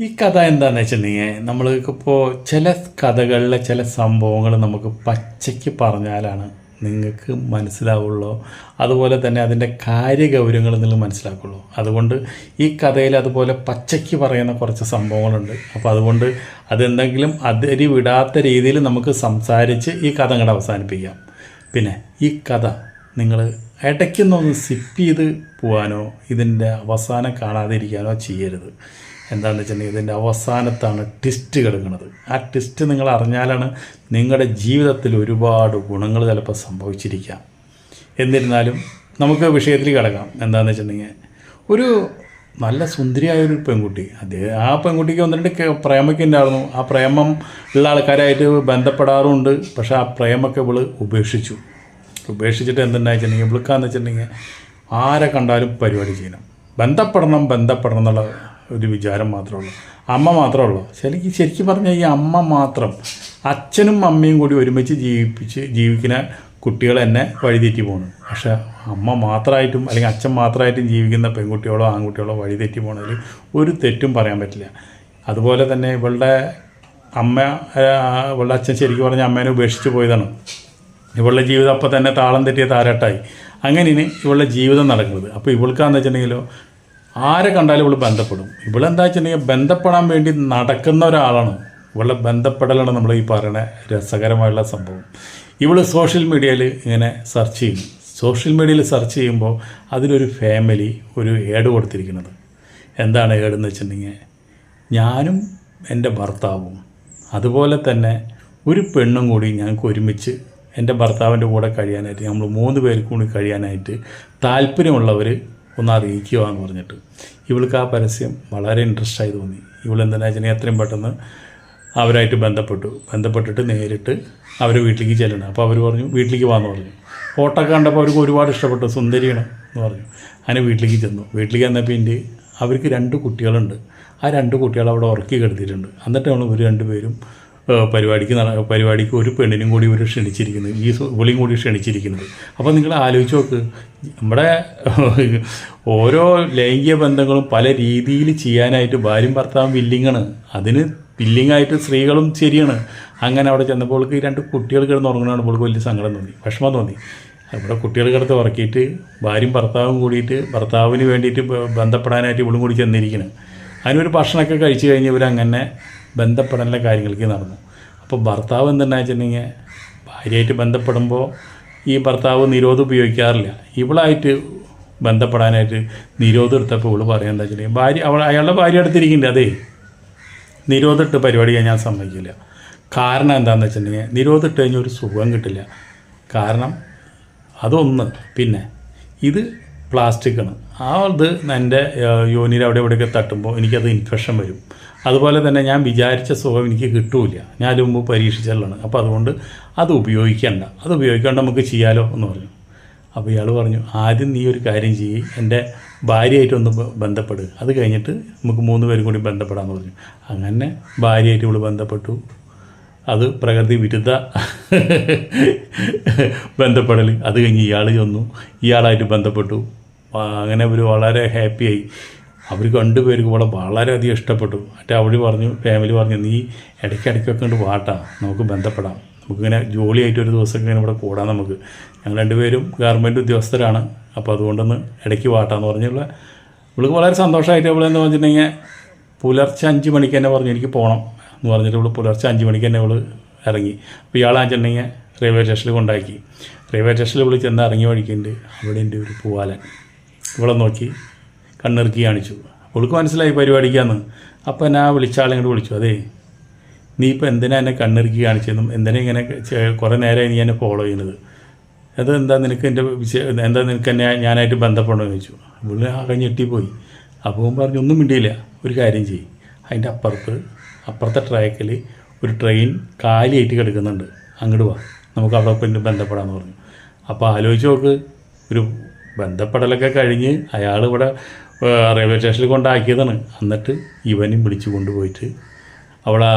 ഈ കഥ എന്താണെന്ന് വെച്ചിട്ടുണ്ടെങ്കിൽ നമ്മൾക്കിപ്പോൾ ചില കഥകളിലെ ചില സംഭവങ്ങൾ നമുക്ക് പച്ചയ്ക്ക് പറഞ്ഞാലാണ് നിങ്ങൾക്ക് മനസ്സിലാവുള്ളൂ. അതുപോലെ തന്നെ അതിന്റെ കാര്യഗൗരവങ്ങൾ നിങ്ങൾ മനസ്സിലാക്കുള്ളൂ. അതുകൊണ്ട് ഈ കഥയിൽ അതുപോലെ പച്ചയ്ക്ക് പറയുന്ന കുറച്ച് സംഭവങ്ങളുണ്ട്. അപ്പോൾ അതുകൊണ്ട് അതെന്തെങ്കിലും അതിരി വിടാത്ത രീതിയിൽ നമുക്ക് സംസാരിച്ച് ഈ കഥ അങ്ങോട്ട് അവസാനിപ്പിക്കാം. പിന്നെ ഈ കഥ നിങ്ങൾ ഇടയ്ക്കൊന്നൊന്ന് സിപ്പ് ചെയ്ത് പോകാനോ ഇതിന്റെ അവസാനം കാണാതിരിക്കാനോ ചെയ്യരുത്. എന്താണെന്ന് വെച്ചിട്ടുണ്ടെങ്കിൽ ഇതിന്റെ അവസാനത്താണ് ട്വിസ്റ്റ് കിടക്കുന്നത് ആ ട്വിസ്റ്റ് നിങ്ങൾ അറിഞ്ഞാലാണ് നിങ്ങളുടെ ജീവിതത്തിൽ ഒരുപാട് ഗുണങ്ങൾ ചിലപ്പോൾ സംഭവിച്ചിരിക്കാം. എന്നിരുന്നാലും നമുക്ക് വിഷയത്തിൽ കിടക്കാം. എന്താണെന്ന് വെച്ചിട്ടുണ്ടെങ്കിൽ ഒരു നല്ല സുന്ദരിയായ ഒരു പെൺകുട്ടി അദ്ദേഹം ആ പെൺകുട്ടിക്ക് ഒന്ന് രണ്ട് പ്രേമൊക്കെ ഉണ്ടായിരുന്നു. ആ പ്രേമം ഉള്ള ആൾക്കാരായിട്ട് ബന്ധപ്പെടാറുമുണ്ട് പക്ഷേ ആ പ്രേമൊക്കെ ഇവൾ ഉപേക്ഷിച്ചു. ഉപേക്ഷിച്ചിട്ട് എന്തുണ്ടായിട്ടുണ്ടെങ്കിൽ ഇവൾക്കാന്ന് വെച്ചിട്ടുണ്ടെങ്കിൽ ആരെ കണ്ടാലും പരിപാടി ചെയ്യണം. ബന്ധപ്പെടണം ബന്ധപ്പെടണം എന്നുള്ള ഒരു വിചാരം മാത്രമേ ഉള്ളൂ. അമ്മ മാത്രമേ ഉള്ളൂ. ശരിക്കും ശരിക്കും പറഞ്ഞാൽ ഈ അമ്മ മാത്രം. അച്ഛനും അമ്മയും കൂടി ഒരുമിച്ച് ജീവിപ്പിച്ച് ജീവിക്കുന്ന കുട്ടികൾ എന്നെ വഴിതെറ്റി പോകുന്നു പക്ഷേ അമ്മ മാത്രമായിട്ടും അല്ലെങ്കിൽ അച്ഛൻ മാത്രമായിട്ടും ജീവിക്കുന്ന പെൺകുട്ടികളോ ആൺകുട്ടികളോ വഴിതെറ്റി പോകണതിൽ ഒരു തെറ്റും പറയാൻ പറ്റില്ല. അതുപോലെ തന്നെ ഇവളുടെ അമ്മ ഇവളുടെ അച്ഛൻ ശരിക്കും പറഞ്ഞ അമ്മേനെ ഉപേക്ഷിച്ച് പോയതാണ്. ഇവളുടെ ജീവിതം അപ്പം തന്നെ താളം തെറ്റിയ താരാട്ടായി. അങ്ങനെയാണ് ഇവളുടെ ജീവിതം നടക്കുന്നത്. അപ്പോൾ ഇവൾക്കാന്ന് വെച്ചിട്ടുണ്ടെങ്കിലോ ആരെ കണ്ടാലും ഇവൾ ബന്ധപ്പെടും. ഇവളെന്താ വെച്ചിട്ടുണ്ടെങ്കിൽ ബന്ധപ്പെടാൻ വേണ്ടി നടക്കുന്ന ഒരാളാണ്. ഇവളുടെ ബന്ധപ്പെടലാണ് നമ്മൾ ഈ പറയുന്ന രസകരമായുള്ള സംഭവം. ഇവൾ സോഷ്യൽ മീഡിയയിൽ ഇങ്ങനെ സെർച്ച് ചെയ്യും. സോഷ്യൽ മീഡിയയിൽ സെർച്ച് ചെയ്യുമ്പോൾ അതിലൊരു ഫാമിലി ഒരു ഏഡ് കൊടുത്തിരിക്കുന്നത്. എന്താണ് ഏഡ് എന്ന് വെച്ചിട്ടുണ്ടെങ്കിൽ ഞാനും എന്റെ ഭർത്താവും അതുപോലെ തന്നെ ഒരു പെണ്ണും കൂടി ഞങ്ങൾക്ക് ഒരുമിച്ച് എന്റെ ഭർത്താവിന്റെ കൂടെ കഴിയാനായിട്ട് നമ്മൾ മൂന്ന് പേർക്കും കൂടി കഴിയാനായിട്ട് താല്പര്യമുള്ളവർ ഒന്ന് അറിയിക്കുക എന്ന് പറഞ്ഞിട്ട്. ഇവൾക്ക് ആ പരസ്യം വളരെ ഇൻട്രസ്റ്റ് ആയി തോന്നി. ഇവൾ എന്താ വെച്ചാൽ എത്രയും പെട്ടെന്ന് അവരായിട്ട് ബന്ധപ്പെട്ടു? ബന്ധപ്പെട്ടിട്ട് നേരിട്ട് അവർ വീട്ടിലേക്ക് ചെല്ലണം. അപ്പോൾ അവർ പറഞ്ഞു വീട്ടിലേക്ക് വാന്ന് പറഞ്ഞു. ഫോട്ടോ കണ്ടപ്പോൾ അവർക്ക് ഒരുപാട് ഇഷ്ടപ്പെട്ടു. സുന്ദരിയാണ് എന്ന് പറഞ്ഞു. അങ്ങനെ വീട്ടിലേക്ക് ചെന്നു. വീട്ടിലേക്ക് വന്നപ്പോൾ ഇതിന്റെ അവർക്ക് രണ്ട് കുട്ടികളുണ്ട്. ആ രണ്ട് കുട്ടികൾ അവിടെ ഉറക്കി കിടത്തിയിട്ടുണ്ട്. എന്നിട്ടാണ് ഇവർ രണ്ടുപേരും പരിപാടിക്ക് പരിപാടിക്ക് ഒരു പെണ്ണിനും കൂടി ഇവർ ക്ഷണിച്ചിരിക്കുന്നത് ഈ പുള്ളിയും കൂടി ക്ഷണിച്ചിരിക്കുന്നത്. അപ്പോൾ നിങ്ങൾ ആലോചിച്ച് നോക്ക്. നമ്മുടെ ഓരോ ലൈംഗിക ബന്ധങ്ങളും പല രീതിയിൽ ചെയ്യാനായിട്ട് ഭാര്യയും ഭർത്താവും വില്ലിങ്ങാണ് അതിന് വില്ലിങ്ങായിട്ട് സ്ത്രീകളും ശരിയാണ്. അങ്ങനെ അവിടെ ചെന്നപ്പോൾ ഈ രണ്ട് കുട്ടികൾ കിടന്ന് ഉറങ്ങുന്നതാണ് ഇപ്പോൾ വലിയ സങ്കടം തോന്നി വിഷമം തോന്നി. അവിടെ കുട്ടികൾ കിടത്ത് ഉറക്കിയിട്ട് ഭാര്യയും ഭർത്താവും കൂടിയിട്ട് ഭർത്താവിന് വേണ്ടിയിട്ട് ബന്ധപ്പെടാനായിട്ട് ഇവളും കൂടി ചെന്നിരിക്കണം അതിനൊരു ഭക്ഷണമൊക്കെ കഴിച്ചു കഴിഞ്ഞ് ഇവരങ്ങനെ ബന്ധപ്പെടാനുള്ള കാര്യങ്ങൾക്ക് നടന്നു. അപ്പോൾ ഭർത്താവ് എന്തെന്നാ വെച്ചിട്ടുണ്ടെങ്കിൽ ഭാര്യയായിട്ട് ബന്ധപ്പെടുമ്പോൾ ഈ ഭർത്താവ് നിരോധം ഉപയോഗിക്കാറില്ല. ഇവളായിട്ട് ബന്ധപ്പെടാനായിട്ട് നിരോധം എടുത്തപ്പോൾ ഇവൾ പറയുക എന്താ വെച്ചിട്ടുണ്ടെങ്കിൽ ഭാര്യ അവൾ അയാളുടെ ഭാര്യ അടുത്തിരിക്കുന്നുണ്ട് അതേ. നിരോധിട്ട് പരിപാടി ഞാൻ സമ്മതിക്കില്ല. കാരണം എന്താണെന്ന് വെച്ചിട്ടുണ്ടെങ്കിൽ നിരോധിട്ട് കഴിഞ്ഞാൽ ഒരു സുഖം കിട്ടില്ല. കാരണം അതൊന്ന് പിന്നെ ഇത് പ്ലാസ്റ്റിക്കാണ്. ആ ഇത് എന്റെ യോനിയിൽ അവിടെ ഇവിടെയൊക്കെ തട്ടുമ്പോൾ എനിക്കത് ഇൻഫെക്ഷൻ വരും. അതുപോലെ തന്നെ ഞാൻ വിചാരിച്ച സുഖം എനിക്ക് കിട്ടൂല ഞാൻ അതിന് മുമ്പ് പരീക്ഷിച്ചുള്ളതാണ് അപ്പോൾ അതുകൊണ്ട് അത് ഉപയോഗിക്കണ്ട. അത് ഉപയോഗിക്കാണ്ട് നമുക്ക് ചെയ്യാലോ എന്ന് പറഞ്ഞു. അപ്പോൾ ഇയാൾ പറഞ്ഞു ആദ്യം നീ ഒരു കാര്യം ചെയ്യ്. എന്റെ ഭാര്യയായിട്ടൊന്ന് ബന്ധപ്പെടുക ബന്ധപ്പെട്. അത് കഴിഞ്ഞിട്ട് നമുക്ക് മൂന്ന് പേരും കൂടി ബന്ധപ്പെടാമെന്ന് പറഞ്ഞു. അങ്ങനെ ഭാര്യയായിട്ട് ഇവിടെ ബന്ധപ്പെട്ടു. അത് പ്രകൃതി വിരുദ്ധ ബന്ധപ്പെടൽ അത് കഴിഞ്ഞ് ഇയാൾ ചെന്നു. ഇയാളായിട്ട് ബന്ധപ്പെട്ടു. അങ്ങനെ ഇവർ വളരെ ഹാപ്പിയായി. അവർ രണ്ടുപേർക്ക് ഇവിടെ വളരെയധികം ഇഷ്ടപ്പെട്ടു. മറ്റേ അവിടെ പറഞ്ഞു ഫാമിലി പറഞ്ഞു നീ ഇടയ്ക്കിടയ്ക്കൊക്കെ കൊണ്ട് പാട്ടാണ് നമുക്ക് ബന്ധപ്പെടാം. നമുക്കിങ്ങനെ ജോലിയായിട്ട് ഒരു ദിവസം ഇങ്ങനെ ഇവിടെ കൂടാം നമുക്ക്. ഞങ്ങൾ രണ്ടുപേരും ഗവൺമെന്റ് ഉദ്യോഗസ്ഥരാണ്. അപ്പോൾ അതുകൊണ്ടൊന്ന് ഇടയ്ക്ക് വാട്ടാന്ന് പറഞ്ഞുള്ള ഇവൾക്ക് വളരെ സന്തോഷമായിട്ട് ഇവളെന്ന് പറഞ്ഞിട്ടുണ്ടെങ്കിൽ പുലർച്ചെ അഞ്ച് മണിക്ക് തന്നെ പറഞ്ഞു എനിക്ക് പോകണം എന്ന് പറഞ്ഞിട്ട് ഇവൾ പുലർച്ചെ അഞ്ച് മണിക്ക് തന്നെ അവൾ ഇറങ്ങി. അപ്പോൾ ഇയാളാണെന്നുണ്ടെങ്കിൽ റെയിൽവേ സ്റ്റേഷനിൽ കൊണ്ടാക്കി. റെയിൽവേ സ്റ്റേഷനിൽ ഇവൾ ചെന്ന് ഇറങ്ങി വഴിക്കുന്നുണ്ട് അവിടെ എന്റെ ഒരു പൂവാലൻ. ഇവളെ നോക്കി കണ്ണിറുക്കി കാണിച്ചു. അവൾക്ക് മനസ്സിലായി പരിപാടിക്കാന്ന്. അപ്പോൾ ഞാൻ വിളിച്ച ആളെ ഇങ്ങോട്ട് വിളിച്ചു. അതേ നീ ഇപ്പോൾ എന്തിനാ എന്നെ കണ്ണിറുക്കി കാണിച്ചതെന്നും എന്തിനാ ഇങ്ങനെ കുറേ നേരമായി നീ എന്നെ ഫോളോ ചെയ്യുന്നത്? അത് എന്താ നിനക്ക് എന്റെ എന്താ നിനക്ക് എന്നെ ഞാനായിട്ട് ബന്ധപ്പെടണമെന്ന് ചോദിച്ചു. ഇവിടെ ആകെ ഞെട്ടിപ്പോയി. അപ്പോൾ പറഞ്ഞു ഒന്നും മിണ്ടിയില്ല. ഒരു കാര്യം ചെയ്യും. അതിന്റെ അപ്പുറത്ത് അപ്പുറത്തെ ട്രാക്കിൽ ഒരു ട്രെയിൻ കാലിയായിട്ട് കിടക്കുന്നുണ്ട്. അങ്ങോട്ട് വാ. നമുക്ക് അവിടെ പിന്നെ ബന്ധപ്പെടാമെന്ന് പറഞ്ഞു. അപ്പോൾ ആലോചിച്ച് നോക്ക്. ഒരു ബന്ധപ്പെടലൊക്കെ കഴിഞ്ഞ് അയാൾ ഇവിടെ റെയിൽവേ സ്റ്റേഷനിൽ കൊണ്ടാക്കിയതാണ്. എന്നിട്ട് ഇവനും വിളിച്ചു കൊണ്ടുപോയിട്ട് അവിടെ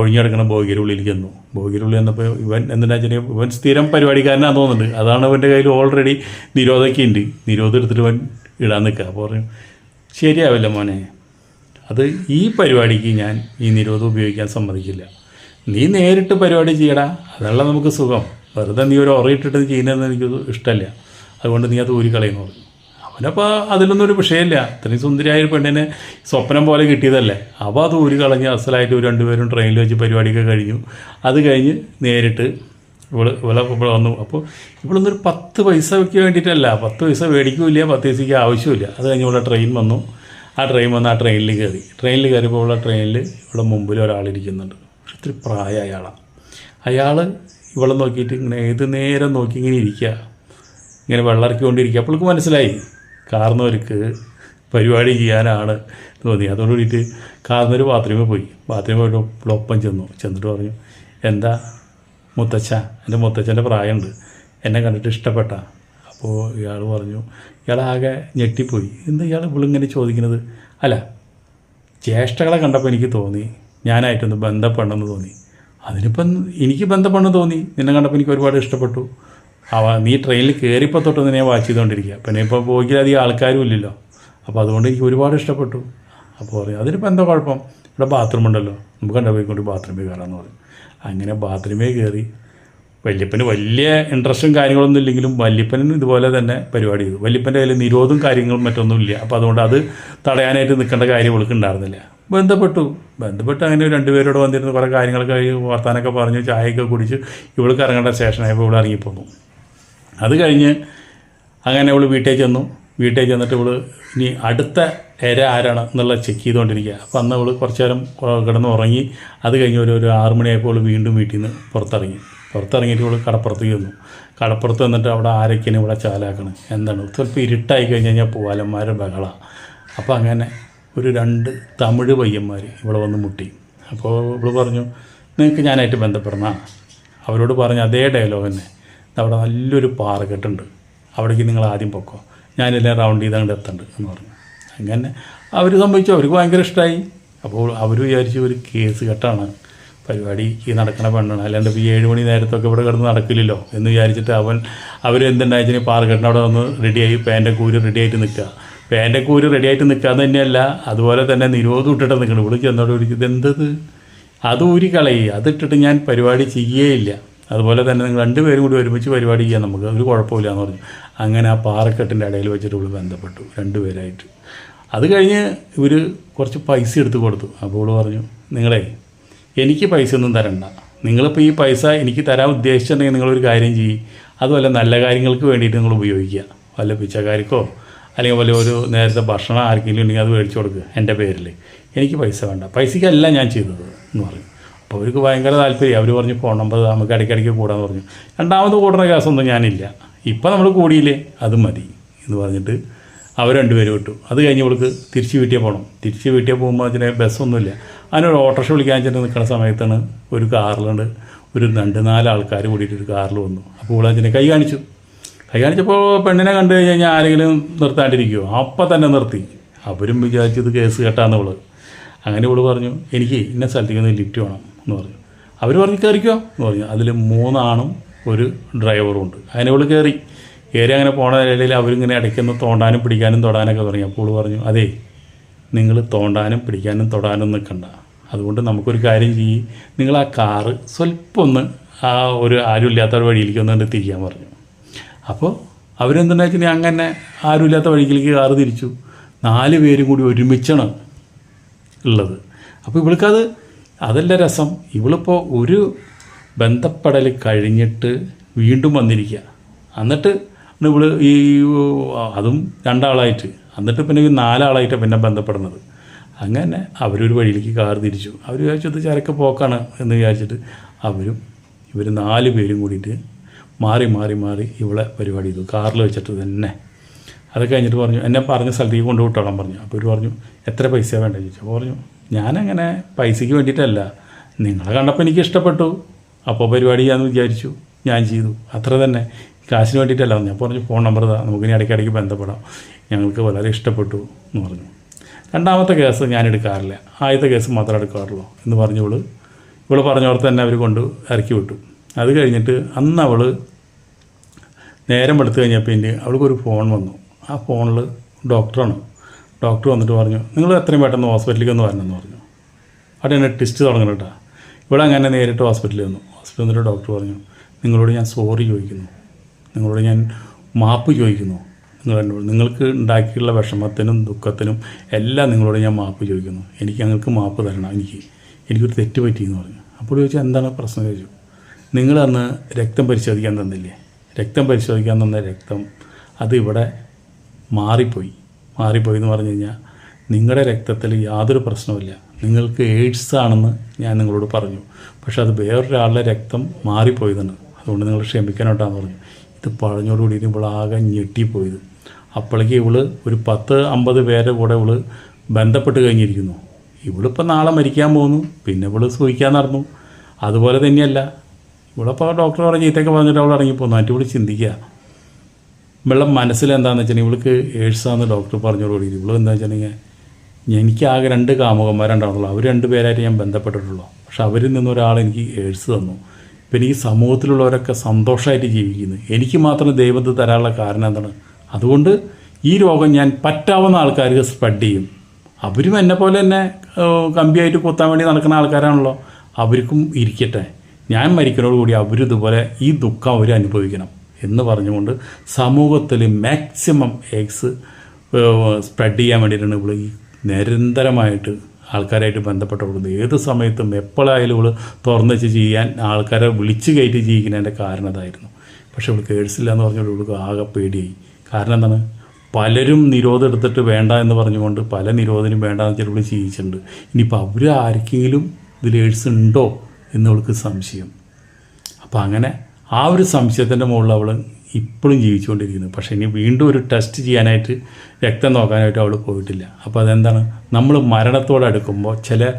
ഒഴിഞ്ഞെടുക്കുന്ന ബോഗിരുള്ളിൽ ചെന്നു. ബോഗിരുള്ളിൽ ചെന്നപ്പോൾ ഇവൻ എന്തിനാ വെച്ചാൽ ഇവൻ സ്ഥിരം പരിപാടിക്കാരനാണ് തോന്നുന്നുണ്ട്. അതാണ് ഇവന്റെ കയ്യിൽ ഓൾറെഡി നിരോധമൊക്കെ ഉണ്ട് നിരോധം എടുത്തിട്ട് ഇവൻ ഇടാൻ നിൽക്കുക അപ്പോൾ പറഞ്ഞു ശരിയാവില്ല മോനെ. അത് ഈ പരിപാടിക്ക് ഞാൻ ഈ നിരോധം ഉപയോഗിക്കാൻ സമ്മതിക്കില്ല. നീ നേരിട്ട് പരിപാടി ചെയ്യടാ. അതല്ല നമുക്ക് സുഖം. വെറുതെ നീ ഒരു ഉറയിട്ടിട്ട് ചെയ്യുന്നതെന്ന് എനിക്ക് ഇഷ്ടമല്ല അതുകൊണ്ട് നീ അത് ഊരിക്കളയെന്ന്. പറഞ്ഞു അവനപ്പോൾ അതിലൊന്നും ഒരു വിഷയമില്ല. ഇത്രയും സുന്ദരിയായ ഒരു പെണ്ണിനെ സ്വപ്നം പോലെ കിട്ടിയതല്ലേ? അപ്പോൾ അത് ഊരി കളഞ്ഞ് അസലായിട്ട് ഒരു രണ്ടുപേരും ട്രെയിനിൽ വെച്ച് പരിപാടിയൊക്കെ കഴിഞ്ഞു. അത് കഴിഞ്ഞ് നേരിട്ട് ഇവൾ ഇവളെ ഇവിടെ വന്നു. അപ്പോൾ ഇവളൊന്നൊരു പത്ത് പൈസയ്ക്ക് വേണ്ടിയിട്ടല്ല പത്ത് പൈസ മേടിക്കില്ല പത്ത് പൈസയ്ക്ക് ആവശ്യമില്ല. അത് കഴിഞ്ഞ് ഇവിടെ ട്രെയിൻ വന്നു. ആ ട്രെയിൻ വന്ന് ആ ട്രെയിനിൽ കയറി ട്രെയിനിൽ കയറിയപ്പോൾ ഉള്ള ട്രെയിനിൽ ഇവിടെ മുമ്പിൽ ഒരാളിരിക്കുന്നുണ്ട് ഇത്തിരി പ്രായ അയാളാണ് അയാൾ ഇവളെ നോക്കിയിട്ട് ഇങ്ങനെ ഏത് നേരം നോക്കി ഇങ്ങനെ ഇരിക്കുക ഇങ്ങനെ വെള്ളറക്കിക്കൊണ്ടിരിക്കുക അപ്പോൾ അവൾക്ക് മനസ്സിലായി. കാർന്നവർക്ക് പരിപാടി ചെയ്യാനാണ് തോന്നി. അതോട് കൂടിയിട്ട് കാർന്നൊരു ബാത്റൂമിൽ പോയി. ബാത്റൂമിൽ ഒപ്പം ചെന്നു. ചെന്നിട്ട് പറഞ്ഞു എന്താ മുത്തച്ഛ? എന്റെ മുത്തച്ഛന്റെ പ്രായമുണ്ട്. എന്നെ കണ്ടിട്ട് ഇഷ്ടപ്പെട്ട. അപ്പോൾ ഇയാൾ പറഞ്ഞു ഇയാളാകെ ഞെട്ടിപ്പോയി. എന്താ ഇയാൾ ഇവളിങ്ങനെ ചോദിക്കുന്നത്? അല്ല ജ്യേഷ്ഠകളെ കണ്ടപ്പോൾ എനിക്ക് തോന്നി ഞാനായിട്ടൊന്ന് ബന്ധപ്പെടണമെന്ന് തോന്നി. അതിനിപ്പം എനിക്ക് ബന്ധപ്പെടണമെന്ന് തോന്നി. നിന്നെ കണ്ടപ്പോൾ എനിക്ക് ഒരുപാട് ഇഷ്ടപ്പെട്ടു. അവ നീ ട്രെയിനിൽ കയറിയപ്പോൾ തൊട്ട് നിന്നെ വാച്ച് ചെയ്തുകൊണ്ടിരിക്കുക പിന്നെ ഇപ്പോൾ പോയിക്കിൽ അധികം ആൾക്കാരും ഇല്ലല്ലോ. അപ്പോൾ അതുകൊണ്ട് എനിക്ക് ഒരുപാട് ഇഷ്ടപ്പെട്ടു. അപ്പോൾ പറയും അതിനിപ്പോൾ എന്താ കുഴപ്പം? ഇവിടെ ബാത്റൂം ഉണ്ടല്ലോ. നമുക്ക് കണ്ട പോയിക്കൊണ്ട് ബാത്റൂമിൽ കയറാമെന്ന് പറയും അങ്ങനെ ബാത്റൂമിൽ കയറി വല്യപ്പന് വലിയ ഇൻട്രസ്റ്റും കാര്യങ്ങളൊന്നും ഇല്ലെങ്കിലും വല്യപ്പനും ഇതുപോലെ തന്നെ പരിപാടി ചെയ്തു. വല്യപ്പന്റെ കയ്യിൽ നിരോധം കാര്യങ്ങളും മറ്റൊന്നും ഇല്ല. അപ്പോൾ അതുകൊണ്ട് അത് തടയാനായിട്ട് നിൽക്കേണ്ട കാര്യം ഇവൾക്ക് ഉണ്ടായിരുന്നില്ല. ബന്ധപ്പെട്ടു. ബന്ധപ്പെട്ട് അങ്ങനെ രണ്ടുപേരോട് വന്നിരുന്ന് കുറേ കാര്യങ്ങളൊക്കെ വർത്താനൊക്കെ പറഞ്ഞു ചായയൊക്കെ കുടിച്ച് ഇവൾക്ക് ഇറങ്ങേണ്ട സ്റ്റേഷനായപ്പോൾ ഇവിടെ ഇറങ്ങിപ്പോന്നു. അത് കഴിഞ്ഞ് അങ്ങനെ അവൾ വീട്ടിൽ ചെന്നു. വീട്ടിൽ ചെന്നിട്ട് അവൾ ഇനി അടുത്ത എര ആരാണ് എന്നുള്ള ചെക്ക് ചെയ്തുകൊണ്ടിരിക്കുക. അപ്പം അന്ന് അവൾ കുറച്ച് നേരം കിടന്ന് ഉറങ്ങി. അത് കഴിഞ്ഞ് ഒരു ഒരു ആറ് മണിയായപ്പോൾ വീണ്ടും വീട്ടിൽ നിന്ന് പുറത്തിറങ്ങി. പുറത്തിറങ്ങിയിട്ട് ഇവൾ കടപ്പുറത്തേക്ക് വന്നു കടപ്പുറത്ത് വന്നിട്ട് അവിടെ ആരൊക്കെയാണ് ഇവിടെ ചാലാക്കണം? എന്താണ്? ചിലപ്പോൾ ഇരുട്ടായി കഴിഞ്ഞ് കഴിഞ്ഞാൽ പൂവാലന്മാരുടെ ബഹള. അപ്പോൾ അങ്ങനെ ഒരു രണ്ട് തമിഴ് പയ്യന്മാർ ഇവിടെ വന്ന് മുട്ടി. അപ്പോൾ ഇവൾ പറഞ്ഞു നിങ്ങൾക്ക് ഞാനായിട്ട് ബന്ധപ്പെടണം? അവരോട് പറഞ്ഞ അതേ ഡയലോഗ് തന്നെ. അവിടെ നല്ലൊരു പാറക്കെട്ടുണ്ട് അവിടേക്ക് നിങ്ങൾ ആദ്യം പൊക്കോ. ഞാനെല്ലാം റൗണ്ട് ചെയ്ത് അങ്ങോട്ട് എത്തണ്ട് എന്ന് പറഞ്ഞു. അങ്ങനെ അവർ സംഭവിച്ചു. അവർക്ക് ഭയങ്കര ഇഷ്ടമായി അപ്പോൾ അവർ വിചാരിച്ചു ഒരു കേസ് കെട്ടാണ്. പരിപാടിക്ക് നടക്കണ പെണ്ണാണ്. അല്ലാണ്ട് ഇപ്പോൾ ഏഴ് മണി നേരത്തൊക്കെ ഇവിടെ കിടന്ന് നടക്കില്ലല്ലോ എന്ന് വിചാരിച്ചിട്ട് അവൻ അവരെന്തുണ്ടായിച്ചിന് പാറക്കെട്ടിന് അവിടെ വന്ന് റെഡിയായി പാന്റെ കൂര് റെഡിയായിട്ട് നിൽക്കുക. പാന്റെ കൂര് റെഡിയായിട്ട് നിൽക്കാന്ന് തന്നെയല്ല അതുപോലെ തന്നെ നിരോധം ഇട്ടിട്ട് നിൽക്കണം. ഇവിടെ ചെന്നോട് വിളിച്ചത് എന്തത് അത് ഊരി കളയി അതിട്ടിട്ട് ഞാൻ പരിപാടി ചെയ്യുകയില്ല. അതുപോലെ തന്നെ നിങ്ങൾ രണ്ടുപേരും കൂടി ഒരുമിച്ച് പരിപാടി ചെയ്യാൻ നമുക്ക്. ഒരു കുഴപ്പമില്ല എന്ന് പറഞ്ഞു. അങ്ങനെ ആ പാറക്കെട്ടിന്റെ ഇടയിൽ വെച്ചിട്ട് ഇവൾ ബന്ധപ്പെട്ടു. രണ്ടുപേരായിട്ട് അത് കഴിഞ്ഞ് ഇവർ കുറച്ച് പൈസ എടുത്ത് കൊടുത്തു. അപ്പോൾ ഇവൾ പറഞ്ഞു നിങ്ങളെ എനിക്ക് പൈസ ഒന്നും തരണ്ട. നിങ്ങളിപ്പോൾ ഈ പൈസ എനിക്ക് തരാൻ ഉദ്ദേശിച്ചിട്ടുണ്ടെങ്കിൽ നിങ്ങളൊരു കാര്യം ചെയ്യും. അതുമല്ല നല്ല കാര്യങ്ങൾക്ക് വേണ്ടിയിട്ട് നിങ്ങൾ ഉപയോഗിക്കുക. വല്ല പിച്ചക്കാർക്കോ അല്ലെങ്കിൽ വല്ല ഒരു നേരത്തെ ഭക്ഷണം ആർക്കെങ്കിലും ഉണ്ടെങ്കിൽ അത് മേടിച്ചു കൊടുക്കുക എന്റെ പേരിൽ എനിക്ക് പൈസ വേണ്ട. പൈസയ്ക്കല്ല ഞാൻ ചെയ്തത് എന്ന് പറഞ്ഞു. അപ്പോൾ അവർക്ക് ഭയങ്കര താല്പര്യം. അവർ പറഞ്ഞു ഫോൺ നമ്പർ നമുക്ക് ഇടയ്ക്കിടയ്ക്ക് കൂടാന്ന് പറഞ്ഞു. രണ്ടാമത് കൂടുന്ന കേസൊന്നും ഞാനില്ല. ഇപ്പം നമ്മൾ കൂടിയില്ലേ അത് മതി എന്ന് പറഞ്ഞിട്ട് അവർ രണ്ടുപേരും വിട്ടു അത് കഴിഞ്ഞ് ഇവൾക്ക് തിരിച്ച് വീട്ടിൽ പോകണം തിരിച്ച് വീട്ടിൽ പോകുമ്പോൾ അതിന് ബസ്സൊന്നുമില്ല. അതിനൊരു ഓട്ടോറിക്ഷ വിളിക്കാൻ വെച്ചിട്ട് നിൽക്കുന്ന സമയത്താണ് ഒരു കാറിലുണ്ട് ഒരു രണ്ട് നാല് ആൾക്കാർ കൂടിയിട്ട് ഒരു കാറിൽ വന്നു. അപ്പോൾ ഇവിടെ കൈ കാണിച്ചു. കൈ കാണിച്ചപ്പോൾ പെണ്ണിനെ കണ്ടു കഴിഞ്ഞ് കഴിഞ്ഞാൽ ആരെങ്കിലും നിർത്താണ്ടിരിക്കുമോ അപ്പം തന്നെ നിർത്തി. അവരും വിചാരിച്ചത് കേസ് കേട്ടാന്ന് ഇവൾ. അങ്ങനെ ഇവൾ പറഞ്ഞു എനിക്ക് ഇന്ന സ്ഥലത്തേക്ക് ലിഫ്റ്റ് വേണം. എന്ന് പറഞ്ഞു. അവർ പറഞ്ഞു കയറിക്കോ എന്ന് പറഞ്ഞു. അതിൽ മൂന്നാണും ഒരു ഡ്രൈവറും ഉണ്ട്. അതിനെ ഇവൾ കയറി കയറി അങ്ങനെ പോണ ഇടയിൽ അവരിങ്ങനെ ഇടയ്ക്കൊന്ന് തോണ്ടാനും പിടിക്കാനും തൊടാനൊക്കെ തുടങ്ങി. അപ്പോൾ പറഞ്ഞു അതേ നിങ്ങൾ തോണ്ടാനും പിടിക്കാനും തൊടാനും നിൽക്കണ്ട അതുകൊണ്ട് നമുക്കൊരു കാര്യം ചെയ്യും. നിങ്ങൾ ആ കാറ് സ്വല്പം ഒന്ന് ആ ഒരു ആരുമില്ലാത്ത ഒരു വഴിയിലേക്ക് ഒന്ന് തിരിക്കാൻ പറഞ്ഞു. അപ്പോൾ അവരെന്താണെന്ന് വെച്ചാൽ അങ്ങനെ ആരുമില്ലാത്ത വഴിയിലേക്ക് കാറ് തിരിച്ചു. നാല് പേരും കൂടി ഒരുമിച്ചാണ് ഉള്ളത്. അപ്പോൾ ഇവൾക്കത് അതല്ല രസം. ഇവളിപ്പോൾ ഒരു ബന്ധപ്പെടൽ കഴിഞ്ഞിട്ട് വീണ്ടും വന്നിരിക്കുക എന്നിട്ട് ഇവൾ ഈ അതും രണ്ടാളായിട്ട്. എന്നിട്ട് പിന്നെ ഈ നാലാളായിട്ടാണ് പിന്നെ ബന്ധപ്പെടുന്നത്. അങ്ങനെ അവരൊരു വഴിയിലേക്ക് കാർ തിരിച്ചു. അവർ വിചാരിച്ചത് ചരക്ക് പോക്കാണ് എന്ന് വിചാരിച്ചിട്ട് അവരും ഇവർ നാല് പേരും കൂടിയിട്ട് മാറി മാറി മാറി ഇവളെ പരിപാടി ചെയ്തു. കാറിൽ വെച്ചിട്ട് തന്നെ. അത് കഴിഞ്ഞിട്ട് പറഞ്ഞു എന്നെ പറഞ്ഞ സ്ഥലത്തേക്ക് കൊണ്ടുവിട്ടോളാൻ പറഞ്ഞു. അപ്പോൾ ഇവർ പറഞ്ഞു എത്ര പൈസ വേണ്ടത് ചോദിച്ചു. അപ്പോൾ പറഞ്ഞു ഞാനങ്ങനെ പൈസയ്ക്ക് വേണ്ടിയിട്ടല്ല. നിങ്ങളെ കണ്ടപ്പോൾ എനിക്ക് ഇഷ്ടപ്പെട്ടു. അപ്പോൾ പരിപാടി ചെയ്യാമെന്ന് വിചാരിച്ചു. ഞാൻ ചെയ്തു. അത്ര തന്നെ. കാശിന് വേണ്ടിയിട്ടല്ല. ഞാൻ പറഞ്ഞു ഫോൺ നമ്പർ താ നമുക്കിനി ഇടയ്ക്കിടയ്ക്ക് ബന്ധപ്പെടാം. ഞങ്ങൾക്ക് വളരെ ഇഷ്ടപ്പെട്ടു എന്ന് പറഞ്ഞു. രണ്ടാമത്തെ കേസ് ഞാൻ എടുക്കാറില്ല. ആദ്യത്തെ കേസ് മാത്രമേ എടുക്കാറുള്ളൂ എന്ന് പറഞ്ഞു ഇവൾ. ഇവൾ പറഞ്ഞോർത്ത് തന്നെ അവർ കൊണ്ട് ഇറക്കി വിട്ടു. അത് കഴിഞ്ഞിട്ട് അന്ന് അവൾ നേരം എടുത്തു കഴിഞ്ഞപ്പോൾ അവൾക്കൊരു ഫോൺ വന്നു. ആ ഫോണിൽ ഡോക്ടറാണ്. ഡോക്ടർ വന്നിട്ട് പറഞ്ഞു നിങ്ങൾ എത്രയും പെട്ടെന്ന് ഹോസ്പിറ്റലിലേക്ക് ഒന്ന് വരണമെന്ന് പറഞ്ഞു. അവിടെ എന്നെ ടെസ്റ്റ് തുടങ്ങണം കേട്ടോ. ഇവിടെ അങ്ങനെ നേരിട്ട് ഹോസ്പിറ്റലിൽ വന്നു. ഹോസ്പിറ്റലിൽ വന്നിട്ട് ഡോക്ടർ പറഞ്ഞു നിങ്ങളോട് ഞാൻ സോറി ചോദിക്കുന്നു. നിങ്ങളോട് ഞാൻ മാപ്പ് ചോദിക്കുന്നു. നിങ്ങൾ എന്നോട് നിങ്ങൾക്ക് ഉണ്ടാക്കിയുള്ള വിഷമത്തിനും ദുഃഖത്തിനും എല്ലാം നിങ്ങളോട് ഞാൻ മാപ്പ് ചോദിക്കുന്നു. എനിക്ക് ഞങ്ങൾക്ക് മാപ്പ് തരണം എനിക്ക്. എനിക്കൊരു തെറ്റ് പറ്റിയെന്ന് പറഞ്ഞു. അപ്പോൾ ചോദിച്ചു എന്താണ് പ്രശ്നം? ചോദിച്ചു. നിങ്ങൾ അന്ന് രക്തം പരിശോധിക്കാൻ തന്നില്ലേ? രക്തം പരിശോധിക്കാൻ തന്ന രക്തം അത് ഇവിടെ മാറിപ്പോയി. മാറിപ്പോയി എന്ന് പറഞ്ഞു കഴിഞ്ഞാൽ നിങ്ങളുടെ രക്തത്തിൽ യാതൊരു പ്രശ്നവുമില്ല. നിങ്ങൾക്ക് എയ്ഡ്സ് ആണെന്ന് ഞാൻ നിങ്ങളോട് പറഞ്ഞു. പക്ഷെ അത് വേറൊരാളുടെ രക്തം മാറിപ്പോയതാണ്. അതുകൊണ്ട് നിങ്ങൾ ക്ഷമിക്കാനോട്ടാന്ന് പറഞ്ഞു ഇത് പറഞ്ഞോടുകൂടി ഇവൾ ആകെ ഞെട്ടിപ്പോയത്. അപ്പോഴേക്ക് ഇവൾ ഒരു പത്ത് അമ്പത് പേരെ കൂടെ ഇവൾ ബന്ധപ്പെട്ട് കഴിഞ്ഞിരിക്കുന്നു. ഇവളിപ്പോൾ നാളെ മരിക്കാൻ പോകുന്നു പിന്നെ ഇവൾ സൂഹിക്കാൻ നടന്നു. അതുപോലെ തന്നെയല്ല ഇവളപ്പോൾ ഡോക്ടർ പറഞ്ഞ് ചീത്തയൊക്കെ പറഞ്ഞിട്ട് അവൾ ഇറങ്ങിപ്പോന്നു. എന്നിട്ട് ഇവൾ ചിന്തിക്കുക വെള്ളം മനസ്സിൽ എന്താണെന്ന് വെച്ചിട്ടുണ്ടെങ്കിൽ ഇവൾക്ക് ഏഴ്സാന്ന് ഡോക്ടർ പറഞ്ഞോടുകൂടി ഇവൾ എന്താ വെച്ചിട്ടുണ്ടെങ്കിൽ എനിക്ക് ആകെ രണ്ട് കാമുകന്മാരുണ്ടാവുള്ളൂ അവർ രണ്ട് പേരായിട്ട് ഞാൻ ബന്ധപ്പെട്ടിട്ടുള്ളൂ. പക്ഷെ അവരിൽ നിന്നൊരാൾ എനിക്ക് ഏഴ്സ് തന്നു. ഇപ്പം എനിക്ക് സമൂഹത്തിലുള്ളവരൊക്കെ സന്തോഷമായിട്ട് ജീവിക്കുന്നു. എനിക്ക് മാത്രം ദൈവത്തെ തരാനുള്ള കാരണം എന്താണ്? അതുകൊണ്ട് ഈ രോഗം ഞാൻ പറ്റാവുന്ന ആൾക്കാർക്ക് സ്പ്രെഡ് ചെയ്യും. അവരും എന്നെ പോലെ തന്നെ കമ്പിയായിട്ട് കുത്താൻ വേണ്ടി നടക്കുന്ന ആൾക്കാരാണല്ലോ. അവർക്കും ഇരിക്കട്ടെ. ഞാൻ മരിക്കുന്നതോടുകൂടി അവരിതുപോലെ ഈ ദുഃഖം അവർ അനുഭവിക്കണം. എന്ന് പറഞ്ഞുകൊണ്ട് സമൂഹത്തിൽ മാക്സിമം എഗ്സ് സ്പ്രെഡ് ചെയ്യാൻ വേണ്ടിയിട്ടാണ് ഇവിടെ ഈ നിരന്തരമായിട്ട് ആൾക്കാരായിട്ട് ബന്ധപ്പെട്ടുള്ളത് ഏത് സമയത്തും എപ്പോഴായാലും ഇവൾ തുറന്നു വെച്ച് ചെയ്യാൻ ആൾക്കാരെ വിളിച്ചു കയറ്റി ജീവിക്കുന്നതിന്റെ കാരണം അതായിരുന്നു. പക്ഷെ ഇവൾക്ക് കേഴ്സില്ല എന്ന് പറഞ്ഞുകൊണ്ട് ഇവൾക്ക് ആകെ പേടിയായി. കാരണം എന്താണ്? പലരും നിരോധം എടുത്തിട്ട് വേണ്ട എന്ന് പറഞ്ഞുകൊണ്ട് പല നിരോധനം വേണ്ട എന്ന് വെച്ചിട്ട് ഇവൾ ജീവിച്ചിട്ടുണ്ട്. ഇനിയിപ്പോൾ അവർ ആർക്കെങ്കിലും ഇതിൽ എയ്ഡ്സ് ഉണ്ടോ എന്ന് അവൾക്ക് സംശയം. അപ്പോൾ അങ്ങനെ ആ ഒരു സംശയത്തിന്റെ മുകളിൽ അവൾ ഇപ്പോഴും ജീവിച്ചുകൊണ്ടിരിക്കുന്നു. പക്ഷേ ഇനി വീണ്ടും ഒരു ടെസ്റ്റ് ചെയ്യാനായിട്ട് രക്തം നോക്കാനായിട്ട് അവൾ പോയിട്ടില്ല. അപ്പോൾ അതെന്താണ്? നമ്മൾ മരണത്തോട് അടുക്കുമ്പോൾ ചില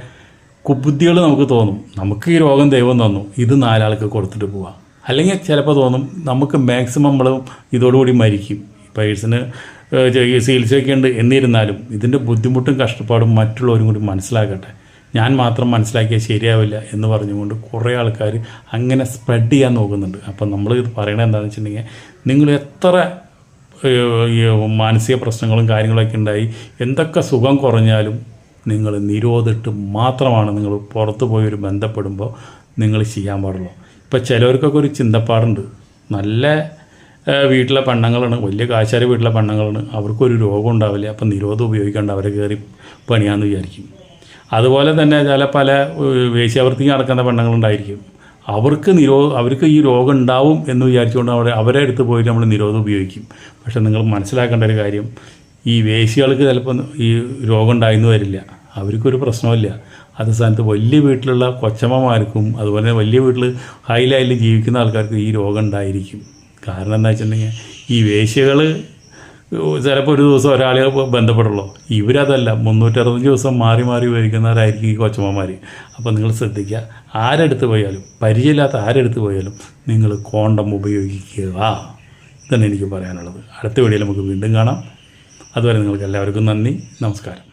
കുബുദ്ധികൾ നമുക്ക് തോന്നും. നമുക്ക് ഈ രോഗം ദൈവം തന്നു. ഇത് നാലാൾക്ക് കൊടുത്തിട്ട് പോവാം. അല്ലെങ്കിൽ ചിലപ്പോൾ തോന്നും നമുക്ക് മാക്സിമം നമ്മൾ ഇതോടുകൂടി മരിക്കും. ഇപ്പോൾ എയ്ഡ്സിന് ചികിത്സയൊക്കെ ഉണ്ട് എന്നിരുന്നാലും ഇതിന്റെ ബുദ്ധിമുട്ടും കഷ്ടപ്പാടും മറ്റുള്ളവരും കൂടി മനസ്സിലാക്കട്ടെ ഞാൻ മാത്രം മനസ്സിലാക്കിയാൽ ശരിയാവില്ല എന്ന് പറഞ്ഞുകൊണ്ട് കുറേ ആൾക്കാർ അങ്ങനെ സ്പ്രെഡ് ചെയ്യാൻ നോക്കുന്നുണ്ട്. അപ്പം നമ്മൾ ഇത് പറയണത് എന്താണെന്ന് വെച്ചിട്ടുണ്ടെങ്കിൽ നിങ്ങൾ എത്ര മാനസിക പ്രശ്നങ്ങളും കാര്യങ്ങളൊക്കെ ഉണ്ടായി എന്തൊക്കെ സുഖം കുറഞ്ഞാലും നിങ്ങൾ നിരോധിട്ട് മാത്രമാണ് നിങ്ങൾ പുറത്തു പോയി ഒരു ബന്ധപ്പെടുമ്പോൾ നിങ്ങൾ ചെയ്യാൻ പാടുള്ളൂ. ഇപ്പോൾ ചിലവർക്കൊക്കെ ഒരു ചിന്തപ്പാടുണ്ട്. നല്ല വീട്ടിലെ പെണ്ണങ്ങളാണ് വലിയ കാശാരി വീട്ടിലെ പെണ്ണുങ്ങളാണ് അവർക്കൊരു രോഗം ഉണ്ടാവില്ല അപ്പം നിരോധം ഉപയോഗിക്കാണ്ട് അവരെ കയറി പണിയാന്ന് വിചാരിക്കും. അതുപോലെ തന്നെ ചില പല വേശ്യാവൃത്തിക്ക് നടക്കുന്ന പെണ്ണുങ്ങളുണ്ടായിരിക്കും. അവർക്ക് നിരോ അവർക്ക് ഈ രോഗം ഉണ്ടാവും എന്ന് വിചാരിച്ചുകൊണ്ട് അവിടെ അവരെ അടുത്ത് പോയിട്ട് നമ്മൾ നിരോധം ഉപയോഗിക്കും. പക്ഷെ നിങ്ങൾ മനസ്സിലാക്കേണ്ട ഒരു കാര്യം ഈ വേശികൾക്ക് ചിലപ്പോൾ ഈ രോഗം ഉണ്ടായിരുന്നു വരില്ല. അവർക്കൊരു പ്രശ്നമില്ല അതേ സ്ഥാനത്ത് വലിയ വീട്ടിലുള്ള കൊച്ചമ്മമാർക്കും അതുപോലെ വലിയ വീട്ടിൽ ഹൈലൈലിൽ ജീവിക്കുന്ന ആൾക്കാർക്ക് ഈ രോഗം ഉണ്ടായിരിക്കും. കാരണം എന്താ വെച്ചിട്ടുണ്ടെങ്കിൽ ഈ വേശ്യകൾ ചിലപ്പോൾ ഒരു ദിവസം ഒരാളെ ബന്ധപ്പെടുള്ളൂ. ഇവരതല്ല മുന്നൂറ്ററുപത്തഞ്ച് ദിവസം മാറി മാറി ഉപയോഗിക്കുന്നവരായിരിക്കും ഈ കൊച്ചമ്മമാർ അപ്പോൾ നിങ്ങൾ ശ്രദ്ധിക്കുക ആരെടുത്ത് പോയാലും പരിചയമില്ലാത്ത ആരെടുത്ത് പോയാലും നിങ്ങൾ കോണ്ടം ഉപയോഗിക്കുക. ഇതാണ് എനിക്ക് പറയാനുള്ളത്. അടുത്ത വീഡിയോയിൽ നമുക്ക് വീണ്ടും കാണാം. അതുവരെ നിങ്ങൾക്ക് എല്ലാവർക്കും നന്ദി നമസ്കാരം.